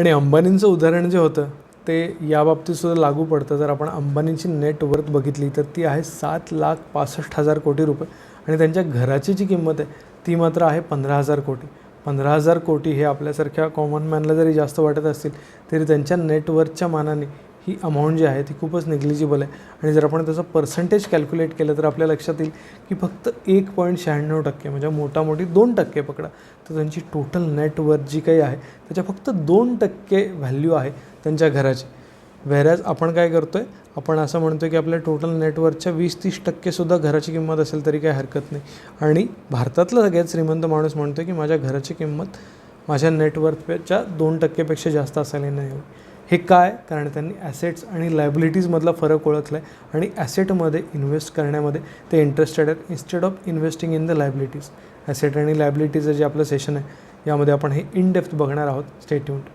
आणि अंबानींचं उदाहरण जे होतं ते या बाबतीतसुद्धा लागू पडतं. जर आपण अंबानींची नेटवर्थ बघितली तर ती आहे सात लाख पासष्ट हजार कोटी रुपये. आणि त्यांच्या घराची जी किंमत आहे ती मात्र आहे पंधरा हजार कोटी. पंधरा हजार कोटी हे आपल्यासारख्या कॉमन मॅनला जरी जास्त वाटत असतील तरी त्यांच्या नेटवर्कच्या मानाने ही अमाऊंट जी आहे ती खूपच निग्लिजिबल आहे. आणि जर आपण त्याचं पर्सेंटेज कॅल्क्युलेट केलं तर आपल्या लक्षात येईल की फक्त एक पॉईंट शहाण्णव टक्के म्हणजे मोठामोठी दोन टक्के पकडा. तर त्यांची टोटल नेटवर्थ जी काही आहे त्याच्या फक्त दोन टक्के व्हॅल्यू आहे त्यांच्या घराची. व्हेरॅज आपण काय करतो आहे आपण असं म्हणतो की आपल्या टोटल नेटवर्कच्या वीस तीस टक्केसुद्धा घराची किंमत असेल तरी काही हरकत नाही. आणि भारतातला सगळ्यात श्रीमंत माणूस म्हणतो की माझ्या घराची किंमत माझ्या नेटवर्थच्या दोन टक्केपेक्षा जास्त असायला नाही हवी. हे काय? कारण त्यांनी ॲसेट्स आणि लायबिलिटीजमधला फरक ओळखला आहे आणि ॲसेटमध्ये इन्व्हेस्ट करण्यामध्ये ते इंटरेस्टेड आहेत instead of investing in the liabilities asset आणि लायबिलिटीचं जे आपलं सेशन आहे यामध्ये आपण हे इन डेप्थ बघणार आहोत. स्टेट्यून्ड